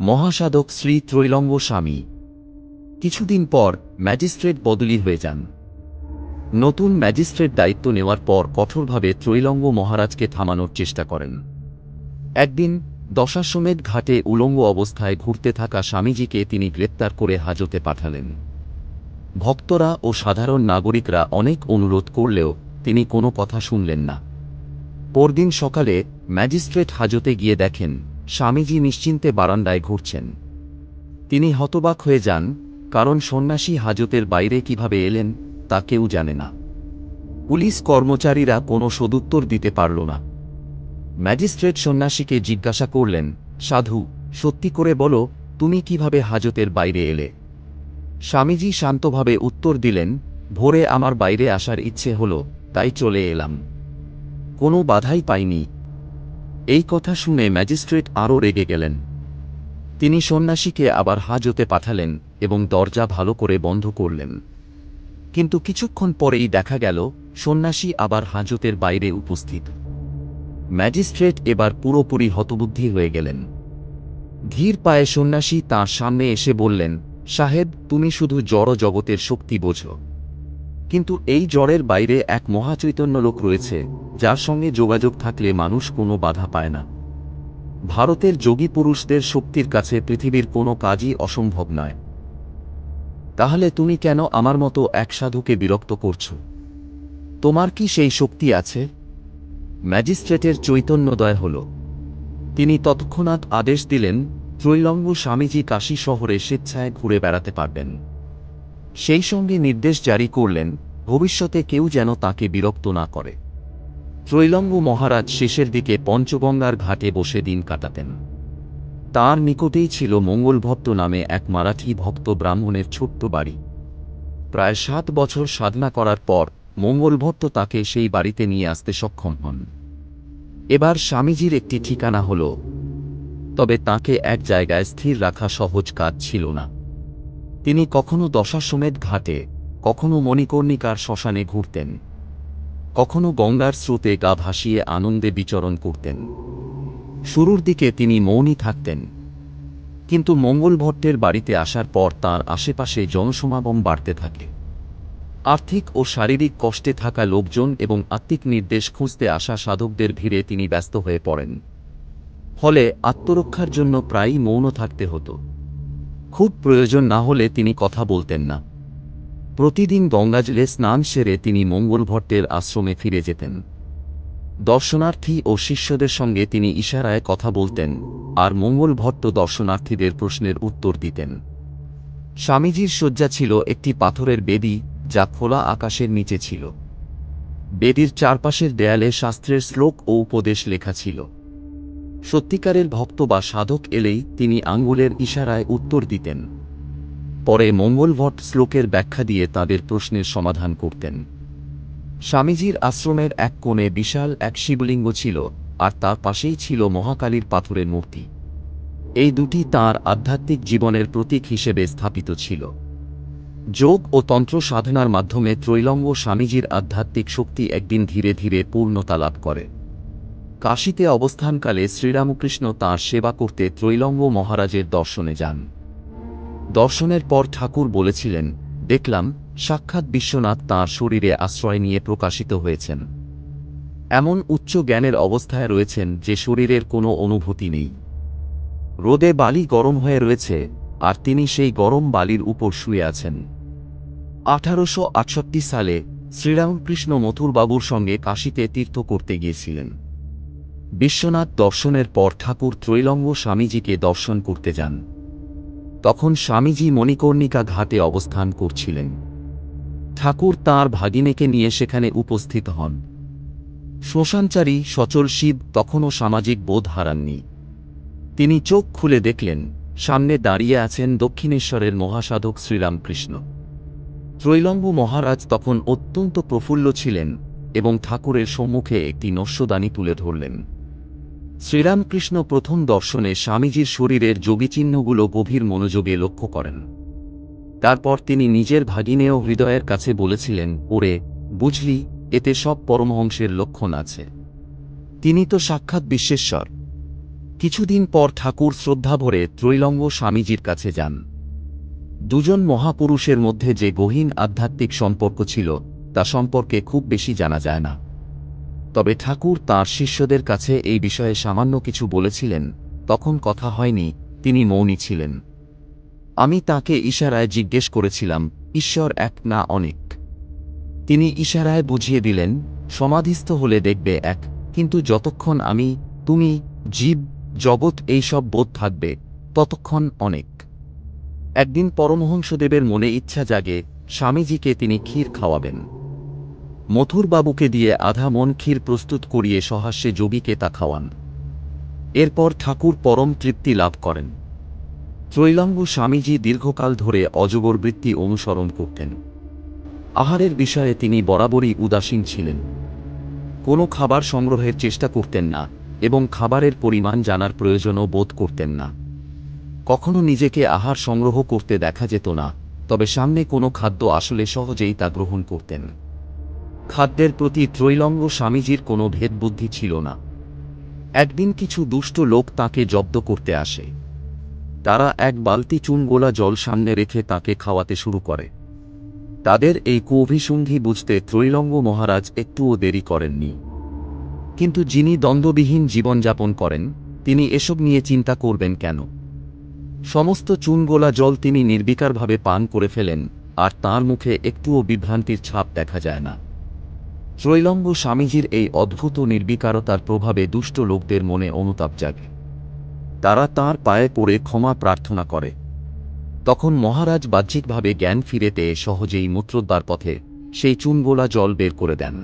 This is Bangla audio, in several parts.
মহাসাধক শ্রী ত্রৈলঙ্গ স্বামী। কিছুদিন পর ম্যাজিস্ট্রেট বদলি হয়ে যান। নতুন ম্যাজিস্ট্রেট দায়িত্ব নেওয়ার পর কঠোরভাবে ত্রৈলঙ্গ মহারাজকে থামানোর চেষ্টা করেন। একদিন দশাশ্বমেধ ঘাটে উলঙ্গ অবস্থায় ঘুরতে থাকা স্বামীজিকে তিনি গ্রেপ্তার করে হাজতে পাঠালেন। ভক্তরা ও সাধারণ নাগরিকরা অনেক অনুরোধ করলেও তিনি কোনো কথা শুনলেন না। পরদিন সকালে ম্যাজিস্ট্রেট হাজতে গিয়ে দেখেন স্বামীজি নিশ্চিন্তে বারান্দায় ঘুরছেন। তিনি হতবাক হয়ে যান, কারণ সন্ন্যাসী হাজতের বাইরে কীভাবে এলেন, তা কেউ জানে না। পুলিশ কর্মচারীরা কোনো সদুত্তর দিতে পারল না। ম্যাজিস্ট্রেট সন্ন্যাসীকে জিজ্ঞাসা করলেন, সাধু, সত্যি করে বলো, তুমি কীভাবে হাজতের বাইরে এলে? স্বামীজি শান্তভাবে উত্তর দিলেন, ভোরে আমার বাইরে আসার ইচ্ছে হলো, তাই চলে এলাম। কোনো বাধাই পাইনি এই কথা শুনে ম্যাজিস্ট্রেট আরও রেগে গেলেন। তিনি সন্ন্যাসীকে আবার হাজতে পাঠালেন এবং দরজা ভালো করে বন্ধ করলেন। কিন্তু কিছুক্ষণ পরেই দেখা গেল, সন্ন্যাসী আবার হাজতের বাইরে উপস্থিত। ম্যাজিস্ট্রেট এবার পুরোপুরি হতবুদ্ধি হয়ে গেলেন। ধীর পায়ে সন্ন্যাসী তাঁর সামনে এসে বললেন, সাহেব, তুমি শুধু জড় জগতের শক্তি বোঝো। কিন্তু এই জ্বরের বাইরে এক মহাচৈতন্য লোক রয়েছে, যার সঙ্গে যোগাযোগ থাকলে মানুষ কোনো বাধা পায় না। ভারতের যোগী পুরুষদের শক্তির কাছে পৃথিবীর কোনো কাজই অসম্ভব নয়। তাহলে তুমি কেন আমার মতো এক সাধুকে বিরক্ত করছ? তোমার কি সেই শক্তি আছে? ম্যাজিস্ট্রেটের চৈতন্যদয় হল। তিনি তৎক্ষণাৎ আদেশ দিলেন, ত্রৈলঙ্গ স্বামীজি কাশী শহরে স্বেচ্ছায় ঘুরে বেড়াতে পারবেন। সেই সঙ্গে নির্দেশ জারি করলেন, ভবিষ্যতে কেউ যেন তাকে বিরক্ত না করে। ত্রৈলঙ্গ মহারাজ শেষের দিকে পঞ্চগঙ্গার ঘাটে বসে দিন কাটাতেন। তার নিকটেই ছিল মঙ্গলভট্ট নামে এক মারাঠি ভক্ত ব্রাহ্মণের ছোট্ট বাড়ি। প্রায় সাত বছর সাধনা করার পর মঙ্গলভট্ট তাকে সেই বাড়িতে নিয়ে আসতে সক্ষম হন। এবার স্বামীজির একটি ঠিকানা হল, তবে তাকে এক জায়গায় স্থির রাখা সহজ কাজ ছিল না। তিনি কখনো দশাশ্বমেধ ঘাটে, কখনো মণিকর্ণিকার শ্মশানে ঘুরতেন, কখনো গঙ্গার স্রোতে গা ভাসিয়ে আনন্দে বিচরণ করতেন। শুরুর দিকে তিনি মৌনই থাকতেন, কিন্তু মঙ্গল ভট্টের বাড়িতে আসার পর তার আশেপাশে জনসমাগম বাড়তে থাকে। আর্থিক ও শারীরিক কষ্টে থাকা লোকজন এবং আত্মিক নির্দেশ খুঁজতে আসা সাধকদের ভিড়ে তিনি ব্যস্ত হয়ে পড়েন। ফলে আত্মরক্ষার জন্য প্রায়ই মৌন থাকতে হতো। খুব প্রয়োজন না হলে তিনি কথা বলতেন না। প্রতিদিন গঙ্গাজলে স্নান সেরে তিনি মঙ্গল ভট্টের আশ্রমে ফিরে যেতেন। দর্শনার্থী ও শিষ্যদের সঙ্গে তিনি ইশারায় কথা বলতেন আর মঙ্গল ভট্ট দর্শনার্থীদের প্রশ্নের উত্তর দিতেন। স্বামীজির শয্যা ছিল একটি পাথরের বেদি যা খোলা আকাশের নিচে ছিল। বেদির চারপাশের দেয়ালে শাস্ত্রের শ্লোক ও উপদেশ লেখা ছিল। সত্যিকারের ভক্ত বা সাধক এলেই তিনি আঙ্গুলের ইশারায় উত্তর দিতেন। পরে মঙ্গলভট শ্লোকের ব্যাখ্যা দিয়ে তাদের প্রশ্নের সমাধান করতেন। স্বামীজির আশ্রমের এক কোণে বিশাল এক শিবলিঙ্গ ছিল, আর তার পাশেই ছিল মহাকালীর পাথরের মূর্তি। এই দুটি তাঁর আধ্যাত্মিক জীবনের প্রতীক হিসেবে স্থাপিত ছিল। যোগ ও তন্ত্র সাধনার মাধ্যমে ত্রৈলঙ্গ স্বামীজির আধ্যাত্মিক শক্তি একদিন ধীরে ধীরে পূর্ণতা লাভ করে। কাশীতে অবস্থানকালে শ্রীরামকৃষ্ণ তাঁর সেবা করতে ত্রৈলঙ্গ মহারাজের দর্শনে যান। দর্শনের পর ঠাকুর বলেছিলেন, দেখলাম, সাক্ষাৎ বিশ্বনাথ তাঁর শরীরে আশ্রয় নিয়ে প্রকাশিত হয়েছেন। এমন উচ্চ জ্ঞানের অবস্থায় রয়েছেন যে শরীরের কোনো অনুভূতি নেই। রোদে বালি গরম হয়ে রয়েছে, আর তিনি সেই গরম বালির উপর শুয়ে আছেন। আঠারোশো আটষট্টি সালে শ্রীরামকৃষ্ণ মথুরবাবুর সঙ্গে কাশীতে তীর্থ করতে গিয়েছিলেন। বিশ্বনাথ দর্শনের পর ঠাকুর ত্রৈলঙ্গ স্বামীজিকে দর্শন করতে যান। তখন স্বামীজি মণিকর্ণিকা ঘাটে অবস্থান করছিলেন। ঠাকুর তাঁর ভাগিনেকে নিয়ে সেখানে উপস্থিত হন। শ্মশানচারী সচল শিব তখনও সামাজিক বোধ হারাননি। তিনি চোখ খুলে দেখলেন, সামনে দাঁড়িয়ে আছেন দক্ষিণেশ্বরের মহাসাধক শ্রীরামকৃষ্ণ। ত্রৈলঙ্গ মহারাজ তখন অত্যন্ত প্রফুল্ল ছিলেন এবং ঠাকুরের সম্মুখে একটি নস্যদানি তুলে ধরলেন। শ্রীরামকৃষ্ণ প্রথম দর্শনে স্বামীজির শরীরের যোগীচিহ্নগুলো গভীর মনোযোগে লক্ষ্য করেন। তারপর তিনি নিজের ভাগিনেও হৃদয়ের কাছে বলেছিলেন, ওরে, বুঝলি, এতে সব পরমহংসের লক্ষণ আছে। তিনি তো সাক্ষাৎ বিশ্বেশ্বর। কিছুদিন পর ঠাকুর শ্রদ্ধা ভরে ত্রৈলঙ্গ স্বামীজির কাছে যান। দুজন মহাপুরুষের মধ্যে যে গহীন আধ্যাত্মিক সম্পর্ক ছিল, তা সম্পর্কে খুব বেশি জানা যায় না। তবে ঠাকুর তার শিষ্যদের কাছে এই বিষয়ে সামান্য কিছু বলেছিলেন, তখন কথা হয়নি, তিনি মৌনী ছিলেন। আমি তাকে ইশারায় জিজ্ঞেস করেছিলাম, ঈশ্বর এক না অনেক? তিনি ইশারায় বুঝিয়ে দিলেন, সমাধিস্থ হলে দেখবে এক, কিন্তু যতক্ষণ আমি, তুমি, জীব, জগৎ এইসব বোধ থাকবে, ততক্ষণ অনেক। একদিন পরমহংসদেবের মনে ইচ্ছা জাগে, স্বামীজিকে তিনি ক্ষীর খাওয়াবেন। মথুরবাবুকে দিয়ে আধা মন ক্ষীর প্রস্তুত করিয়ে সহাস্যে যোগীকে তা খাওয়ান। এরপর ঠাকুর পরম তৃপ্তি লাভ করেন। ত্রৈলঙ্গ স্বামীজি দীর্ঘকাল ধরে অজগর বৃত্তি অনুসরণ করতেন। আহারের বিষয়ে তিনি বরাবরই উদাসীন ছিলেন। কোনো খাবার সংগ্রহের চেষ্টা করতেন না এবং খাবারের পরিমাণ জানার প্রয়োজনও বোধ করতেন না। কখনো নিজেকে আহার সংগ্রহ করতে দেখা যেত না, তবে সামনে কোনো খাদ্য আসলে সহজেই তা গ্রহণ করতেন। খাদ্যের প্রতি ত্রৈলঙ্গ স্বামীজির কোনো ভেদবুদ্ধি ছিল না। একদিন কিছু দুষ্ট লোক তাকে জব্দ করতে আসে। তারা এক বালতি চুনগোলা জল সামনে রেখে তাকে খাওয়াতে শুরু করে। তাদের এই কুঅভিসন্ধি বুঝতে ত্রৈলঙ্গ মহারাজ একটুও দেরি করেননি। কিন্তু যিনি দ্বন্দ্ববিহীন জীবনযাপন করেন, তিনি এসব নিয়ে চিন্তা করবেন কেন? সমস্ত চুনগোলা জল তিনি নির্বিকারভাবে পান করে ফেলেন, আর তার মুখে একটুও বিভ্রান্তির ছাপ দেখা যায় না। ত্রৈলঙ্গ স্বামীজির এই অদ্ভুত নির্বিকারতার প্রভাবে দুষ্ট লোকদের মনে অনুতাপ জাগে। তারা তার পায়ে পড়ে ক্ষমা প্রার্থনা করে। তখন মহারাজ বাহ্যিকভাবে জ্ঞান ফিরে পেয়ে সহজেই মূত্রোদ্বার পথে সেই চুনগোলা জল বের করে দেন।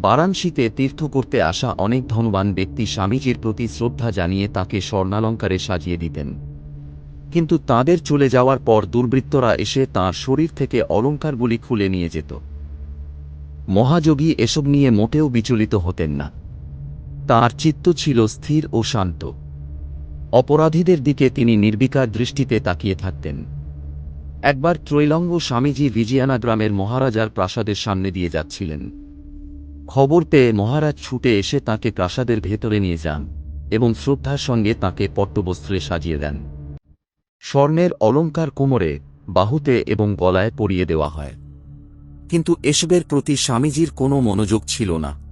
বারাণসীতে তীর্থ করতে আসা অনেক ধনবান ব্যক্তি স্বামীজির প্রতি শ্রদ্ধা জানিয়ে তাকে স্বর্ণালঙ্কারে সাজিয়ে দিতেন। কিন্তু তাদের চলে যাওয়ার পর দুর্বৃত্তরা এসে তাঁর শরীর থেকে অলঙ্কারগুলি খুলে নিয়ে যেত। মহাযোগী এসব নিয়ে মোটেও বিচলিত হতেন না। তার চিত্ত ছিল স্থির ও শান্ত। অপরাধীদের দিকে তিনি নির্বিকার দৃষ্টিতে তাকিয়ে থাকতেন। একবার ত্রৈলঙ্গ স্বামীজি ভিজিয়ানা গ্রামের মহারাজার প্রাসাদের সামনে দিয়ে যাচ্ছিলেন। খবর পেয়ে মহারাজ ছুটে এসে তাকে প্রাসাদের ভেতরে নিয়ে যান এবং শ্রদ্ধার সঙ্গে তাকে পট্টবস্ত্রে সাজিয়ে দেন। স্বর্ণের অলঙ্কার কোমরে, বাহুতে এবং গলায় পরিয়ে দেওয়া হয়। কিন্তু এসবের প্রতি স্বামীজির কোনো মনোযোগ ছিল না।